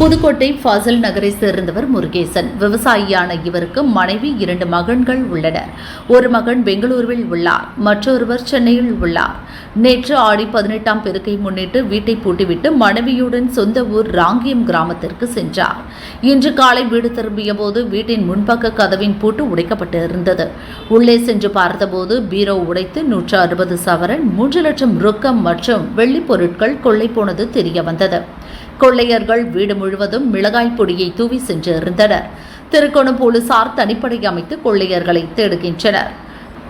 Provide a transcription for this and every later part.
புதுக்கோட்டை ஃபாசல் நகரை சேர்ந்தவர் முருகேசன். விவசாயியான இவருக்கு மனைவி இரண்டு மகன்கள் உள்ளனர். ஒரு மகன் பெங்களூருவில் உள்ளார். மற்றொருவர் சென்னையில் உள்ளார். நேற்று ஆடி பதினெட்டாம் பெருக்கை முன்னிட்டு வீட்டை பூட்டிவிட்டு மனைவியுடன் சொந்த ஊர் ராங்கியம் கிராமத்திற்கு சென்றார். இன்று காலை வீடு திரும்பிய போது வீட்டின் முன்பக்க கதவின் பூட்டு உடைக்கப்பட்டு இருந்தது உள்ளே சென்று பார்த்தபோது பீரோ உடைத்து நூற்று அறுபது சவரன் மூன்று லட்சம் ரொக்கம் மற்றும் வெள்ளிப் பொருட்கள் கொள்ளை போனது தெரிய வந்தது. கொள்ளையர்கள் வீடு முழுவதும் மிளகாய் பொடியை தூவி சென்று இருந்தனர் திருக்கோணம் போலீசார் தனிப்படை அமைத்து கொள்ளையர்களை தேடுகின்றனர்.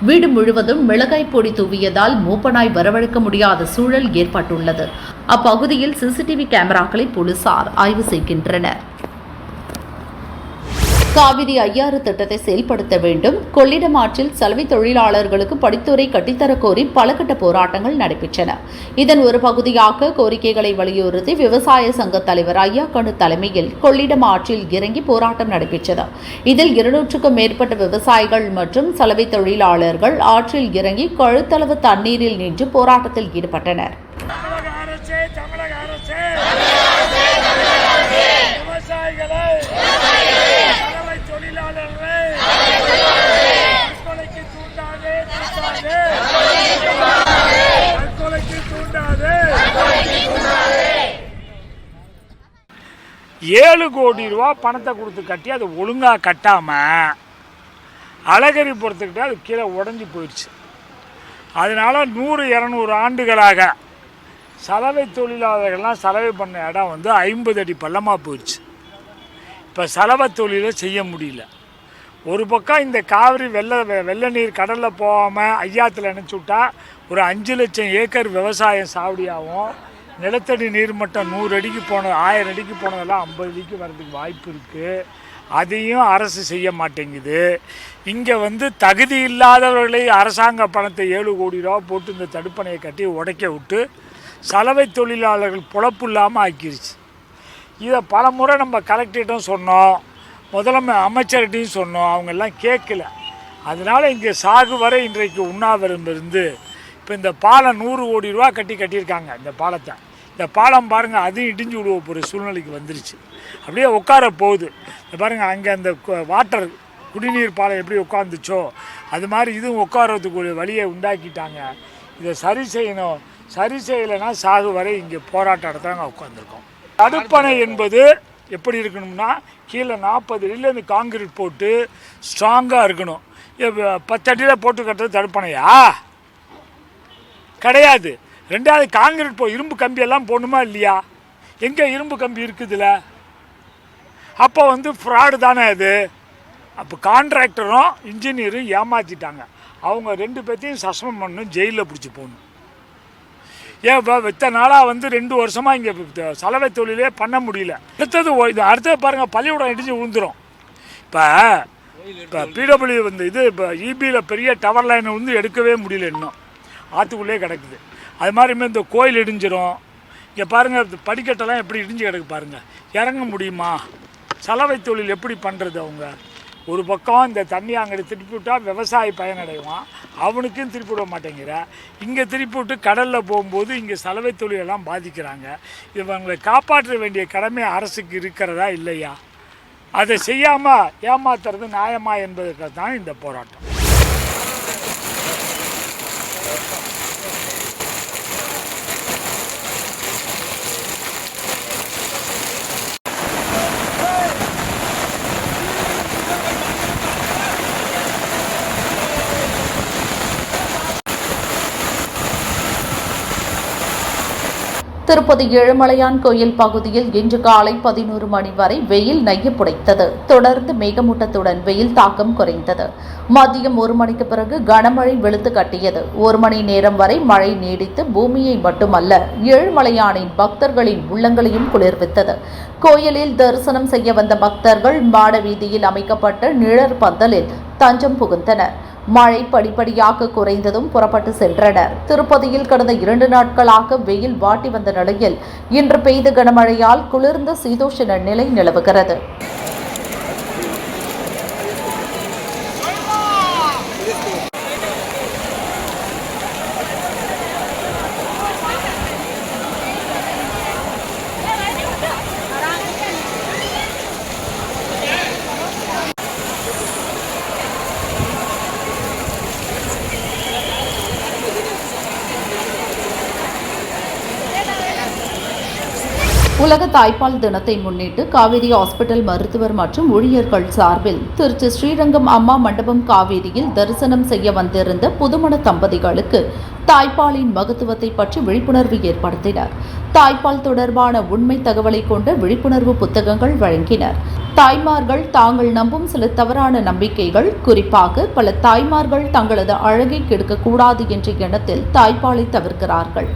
வீடு முழுவதும் மிளகாய் பொடி தூவியதால் மூப்பனாய் வரவழைக்க முடியாத சூழல் ஏற்பட்டுள்ளது. அப்பகுதியில் சிசிடிவி கேமராக்களை போலீசார் ஆய்வு செய்கின்றனர். காவிரி ஐயாறு திட்டத்தை செயல்படுத்த வேண்டும். கொள்ளிடம் ஆற்றில் சலவை தொழிலாளர்களுக்கு படித்துறை கட்டித்தரக் கோரி பலகட்ட போராட்டங்கள் நடைபெற்றன. இதன் ஒரு பகுதியாக கோரிக்கைகளை வலியுறுத்தி விவசாய சங்க தலைவர் ஐயா கணு தலைமையில் கொள்ளிடம் ஆற்றில் இறங்கி போராட்டம் நடைபெற்றது. இதில் இருநூற்றுக்கும் மேற்பட்ட விவசாயிகள் மற்றும் சலவை தொழிலாளர்கள் ஆற்றில் இறங்கி கழுத்தளவு தண்ணீரில் நின்று போராட்டத்தில் ஈடுபட்டனர். ஏழு கோடி ரூபா பணத்தை கொடுத்து கட்டி அதை ஒழுங்காக கட்டாமல் அழகரி பொறுத்துக்கிட்டு அது கீழே உடஞ்சி போயிடுச்சு. அதனால நூறு இரநூறு ஆண்டுகளாக சலவை தொழிலாளர்கள்லாம் சலவை பண்ண இடம் வந்து ஐம்பது அடி பள்ளமாக போயிடுச்சு. இப்போ சலவை தொழிலை செய்ய முடியல. ஒரு பக்கம் இந்த காவிரி வெள்ள வெ- வெள்ள நீர் கடலில் போகாமல் ஐயாத்தில் நினச்சி விட்டா ஒரு அஞ்சு லட்சம் ஏக்கர் விவசாயம் சாவடியாகும். நிலத்தடி நீர்மட்டம் நூறு அடிக்கு போனது ஆயிரம் அடிக்கு போனதெல்லாம் ஐம்பது அடிக்கு வர்றதுக்கு வாய்ப்பு இருக்குது அதையும் அரசு செய்ய மாட்டேங்குது. இங்கே வந்து தகுதி இல்லாதவர்களை அரசாங்க பணத்தை ஏழு கோடி ரூபா போட்டு இந்த தடுப்பணையை கட்டி உடைக்க விட்டு சலவை தொழிலாளர்கள் பொழப்பு இல்லாமல் ஆக்கிருச்சு. இதை பல முறை நம்ம கலெக்டர்கிட்டும் சொன்னோம் முதலமை அமைச்சர்கிட்டையும் சொன்னோம் அவங்கெல்லாம் கேட்கல அதனால் இங்கே சாகு வரை இன்றைக்கு உண்ணாவிரதம் இருந்து இப்போ இந்த பாலம் நூறு கோடி ரூபா கட்டி கட்டியிருக்காங்க இந்த பாலத்தை. இந்த பாலம் பாருங்கள் அதுவும் இடிஞ்சு விடுவ போகிற சூழ்நிலைக்கு வந்துருச்சு. அப்படியே உட்கார போகுது. இந்த பாருங்கள் அங்கே அந்த வாட்டர் குடிநீர் பாலம் எப்படி உட்காந்துச்சோ அது மாதிரி இதுவும் உட்காரத்துக்கு ஒரு வழியை உண்டாக்கிட்டாங்க. இதை சரி செய்யணும். சரி செய்யலைன்னா சாகு வரை இங்கே போராட்டம் நடத்துகிறாங்க உட்காந்துருக்கோம் தடுப்பணை என்பது எப்படி இருக்கணும்னா கீழே நாற்பது அடியில் இந்த காங்கிரீட் போட்டு ஸ்ட்ராங்காக இருக்கணும். பத்து அடியில் போட்டு கட்டுறது தடுப்பணையா? கிடையாது. ரெண்டாவது காங்கிரீட் போ இரும்பு கம்பியெல்லாம் போடணுமா இல்லையா? எங்கே இரும்பு கம்பி இருக்குதுல்ல அப்போ வந்து ஃப்ராடு தானே அது? அப்போ கான்ட்ராக்டரும் இன்ஜினியரும் ஏமாற்றிட்டாங்க அவங்க ரெண்டு பேர்த்தையும் சஸ்பெண்ட் பண்ணணும் ஜெயிலில் பிடிச்சி போகணும். ஏன் இப்போ இத்தனை நாளாக வந்து ரெண்டு வருஷமாக இங்கே சலவை தொழிலே பண்ண முடியல. அடுத்தது இது அடுத்தது பாருங்கள் பள்ளிக்கூடம் இடிஞ்சு விழுந்துடும் இப்போ இப்போ பிடபிள்யூ வந்து இது இப்போ இபியில் பெரிய டவர் லைனை வந்து எடுக்கவே முடியல இன்னும். ஆற்றுக்குள்ளே கிடக்குது. அது மாதிரி இந்த கோயில் இடிஞ்சிரும். இங்கே பாருங்கள் படிக்கட்டெல்லாம் எப்படி இடிஞ்சு கிடக்கு பாருங்கள் இறங்க முடியுமா? சலவை தொழில் எப்படி பண்ணுறது அவங்க? ஒரு பக்கம் இந்த தண்ணி அங்கே திருப்பி விட்டால் விவசாயி பயனடைவான். அவனுக்கும் திருப்பி விட மாட்டேங்கிற. இங்கே திருப்பி விட்டு கடலில் போகும்போது இங்கே சலவை தொழிலெல்லாம் பாதிக்கிறாங்க. இவங்களை காப்பாற்ற வேண்டிய கடமை அரசுக்கு இருக்கிறதா இல்லையா? அதை செய்யாமல் ஏமாத்துறது நியாயமா என்பதற்கு தான் இந்த போராட்டம். திருப்பதி ஏழுமலையான் கோயில் பகுதியில் இன்று காலை பதினோரு மணி வரை வெயில் நையப்புடைத்தது தொடர்ந்து மேகமூட்டத்துடன் வெயில் தாக்கம் குறைந்தது. மதியம் ஒரு மணிக்கு பிறகு கனமழை வெளுத்து கட்டியது. ஒரு மணி நேரம் வரை மழை நீடித்து பூமியை மட்டுமல்ல ஏழுமலையானின் பக்தர்களின் உள்ளங்களையும் குளிர்வித்தது. கோயிலில் தரிசனம் செய்ய வந்த பக்தர்கள் மாட வீதியில் அமைக்கப்பட்ட நிழற் பந்தலில் தஞ்சம் புகுந்தனர் மழை படிப்படியாக குறைந்ததும் புறப்பட்டு சென்றனர். திருப்பதியில் கடந்த இரண்டு நாட்களாக வெயில் வாட்டி வந்த நிலையில் இன்று பெய்த கனமழையால் குளிர்ந்த சீதோஷண நிலை நிலவுகிறது. உலக தாய்ப்பால் தினத்தை முன்னிட்டு காவேரி ஹாஸ்பிட்டல் மருத்துவர் மற்றும் ஊழியர்கள் சார்பில் திருச்சி ஸ்ரீரங்கம் அம்மா மண்டபம் காவேரியில் தரிசனம் செய்ய வந்திருந்த புதுமண தம்பதிகளுக்கு தாய்ப்பாலின் மகத்துவத்தை பற்றி விழிப்புணர்வு ஏற்படுத்தினர். தாய்ப்பால் தொடர்பான உண்மை தகவலை கொண்ட விழிப்புணர்வு புத்தகங்கள் வழங்கினர். தாய்மார்கள் தாங்கள் நம்பும் சில தவறான நம்பிக்கைகள் குறிப்பாக பல தாய்மார்கள் தங்களது அழகை கெடுக்கக்கூடாது என்ற எண்ணத்தில் தாய்ப்பாலை தவிர்க்கிறார்கள்.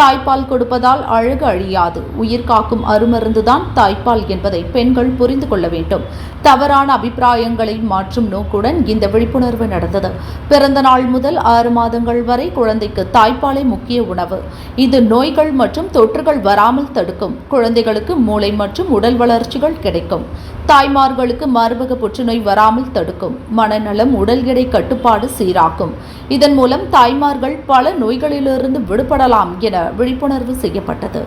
தாய்ப்பால் கொடுப்பதால் அழகு அழியாது. உயிர் காக்கும் அருமருந்துதான் தாய்ப்பால் என்பதை பெண்கள் புரிந்து கொள்ள வேண்டும். தவறான அபிப்பிராயங்களை மாற்றும் நோக்குடன் இந்த விழிப்புணர்வு நடந்தது. பிறந்த நாள் முதல் ஆறு மாதங்கள் வரை குழந்தைக்கு தாய்ப்பாலே முக்கிய உணவு. இது நோய்கள் மற்றும் தொற்றுகள் வராமல் தடுக்கும். குழந்தைகளுக்கு மூளை மற்றும் உடல் வளர்ச்சிகள் கிடைக்கும். தாய்மார்களுக்கு மார்பக புற்றுநோய் வராமல் தடுக்கும். மனநலம் உடல் எடை கட்டுப்பாடு சீராக்கும். இதன் மூலம் தாய்மார்கள் பல நோய்களிலிருந்து விடுபடலாம் என விழிப்புணர்வு செய்யப்பட்டது.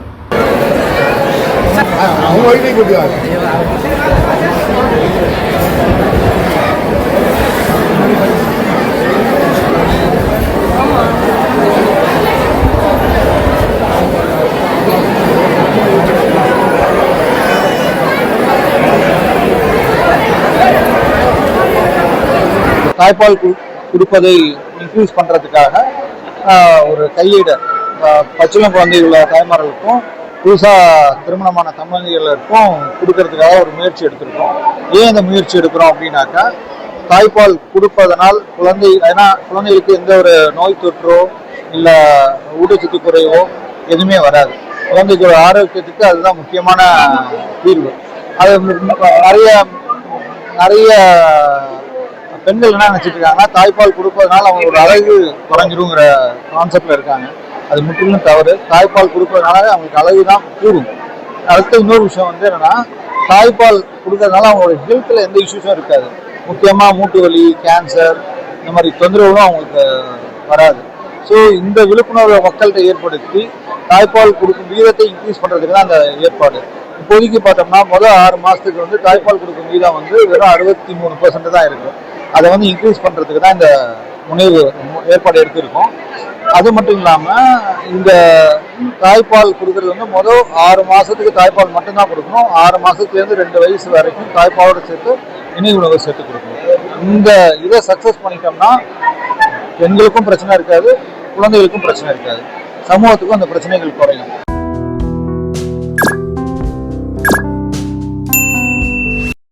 தாய்ப்பால் கு- கொடுப்பதை இன்க்ரீஸ் பண்ணுறதுக்காக ஒரு கையீடு பச்சிளம் குழந்தை உள்ள தாய்மார்களுக்கும் புதுசாக திருமணமான தம்பதிகளுக்கும் கொடுக்கறதுக்காக ஒரு முயற்சி எடுத்திருக்கோம். ஏன் இந்த முயற்சி எடுக்கிறோம் அப்படின்னாக்கா தாய்ப்பால் கொடுப்பதனால் குழந்தை ஏன்னா குழந்தைகளுக்கு எந்த ஒரு நோய் தொற்றோ இல்லை ஊட்டச்சத்து குறைவோ எதுவுமே வராது. குழந்தைக்கு ஒரு ஆரோக்கியத்துக்கு அதுதான் முக்கியமான தீர்வு. அது நிறைய நிறைய பெண்கள் என்ன நினைச்சிட்டு இருக்காங்கன்னா தாய்ப்பால் கொடுப்பதனால அவங்களோட அழகு குறைஞ்சிருங்கிற கான்செப்ட்ல இருக்காங்க. அது முற்றிலும் தவறு. தாய்ப்பால் கொடுப்பதனால அவங்களுக்கு அழகு தான் கூடும். அடுத்த இன்னொரு விஷயம் வந்து என்னன்னா தாய்ப்பால் கொடுக்கறதுனால அவங்களோட ஹெல்த்தில் எந்த இஷ்யூஸும் இருக்காது. முக்கியமாக மூட்டு வலி கேன்சர் இந்த மாதிரி தொந்தரவுகளும் அவங்களுக்கு வராது. ஸோ இந்த விழிப்புணர்வை மக்கள்கிட்ட ஏற்படுத்தி தாய்ப்பால் கொடுக்கும் வீதத்தை இன்க்ரீஸ் பண்ணுறதுக்கு தான் அந்த ஏற்பாடு. இப்போதைக்கு பார்த்தோம்னா முதல் ஆறு மாதத்துக்கு வந்து தாய்ப்பால் கொடுக்கும் வீதம் வந்து வெறும் அறுபத்தி மூணு பர்சன்ட் தான் இருக்குது அதை வந்து இன்க்ரீஸ் பண்ணுறதுக்கு தான் இந்த முனைவு ஏற்பாடு எடுத்திருக்கோம். அது மட்டும் இல்லாமல் இந்த தாய்ப்பால் கொடுக்கறது வந்து முதல் ஆறு மாதத்துக்கு தாய்ப்பால் மட்டும்தான் கொடுக்கணும். ஆறு மாதத்துலேருந்து ரெண்டு வயசு வரைக்கும் தாய்ப்பாலோட சேர்த்து இணை உணவு சேர்த்து கொடுக்கணும். இந்த இதை சக்ஸஸ் பண்ணிட்டோம்னா பெண்களுக்கும் பிரச்சனை இருக்காது குழந்தைகளுக்கும் பிரச்சனை இருக்காது. சமூகத்துக்கும் அந்த பிரச்சனைகள் குறையும்.